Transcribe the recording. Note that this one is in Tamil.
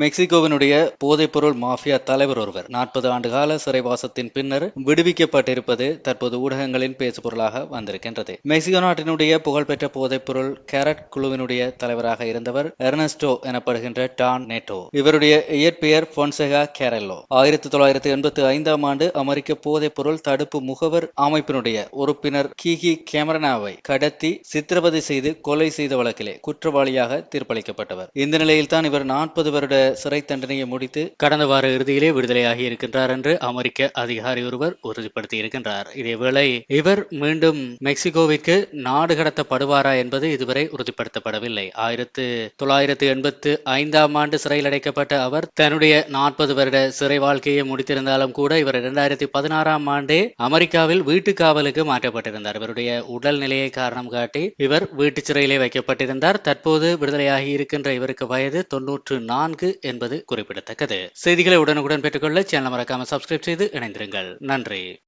மெக்சிகோவினுடைய போதைப்பொருள் மாஃபியா தலைவர் ஒருவர். நாற்பது ஆண்டுகால சிறைவாசத்தின் பின்னர் விடுவிக்கப்பட்டிருப்பது தற்போது ஊடகங்களின் பேசுபொருளாக வந்திருக்கின்றது. மெக்சிகோ நாட்டினுடைய புகழ்பெற்ற போதைப்பொருள் கேரட் குழுவினுடைய தலைவராக இருந்தவர் எர்னஸ்டோ எனப்படுகின்ற டான் நேட்டோ. இவருடைய இயற்பெயர் பொன்செகா கேரல்லோ. ஆயிரத்தி தொள்ளாயிரத்தி எண்பத்தி ஐந்தாம் ஆண்டு அமெரிக்க போதைப்பொருள் தடுப்பு முகவர் அமைப்பினுடைய உறுப்பினர் கிகி கேமரனாவை கடத்தி சித்திரவதை செய்து கொலை செய்த வழக்கிலே குற்றவாளியாக தீர்ப்பளிக்கப்பட்டவர். இந்த நிலையில்தான் இவர் நாற்பது வருட சிறை தண்டனையை முடித்து கடந்த வார இறுதியிலே விடுதலையாகி இருக்கின்றார் என்று அமெரிக்க அதிகாரி ஒருவர் உறுதிப்படுத்தி இருக்கின்றார். இதேவேளை இவர் மீண்டும் மெக்சிகோவிற்கு நாடு கடத்தப்படுவாரா என்பது இதுவரை உறுதிப்படுத்தப்படவில்லை. ஆயிரத்து தொள்ளாயிரத்து எண்பத்து ஐந்தாம் ஆண்டு சிறையில் அடைக்கப்பட்ட அவர் தன்னுடைய நாற்பது வருட சிறை வாழ்க்கையை முடித்திருந்தாலும் கூட இவர் இரண்டாயிரத்தி பதினாறாம் ஆண்டே அமெரிக்காவில் வீட்டு காவலுக்கு மாற்றப்பட்டிருந்தார். இவருடைய உடல் நிலையை காரணம் காட்டி இவர் வீட்டு சிறையிலே வைக்கப்பட்டிருந்தார். தற்போது விடுதலையாகி இருக்கின்ற இவருக்கு வயது தொன்னூற்று நான்கு என்பது குறிப்பிடத்தக்கது. செய்திகளை உடனுக்குடன் பெற்றுக்கொள்ள சேனல் மறக்காமல் சப்ஸ்கிரைப் செய்து இணைந்திருங்கள். நன்றி.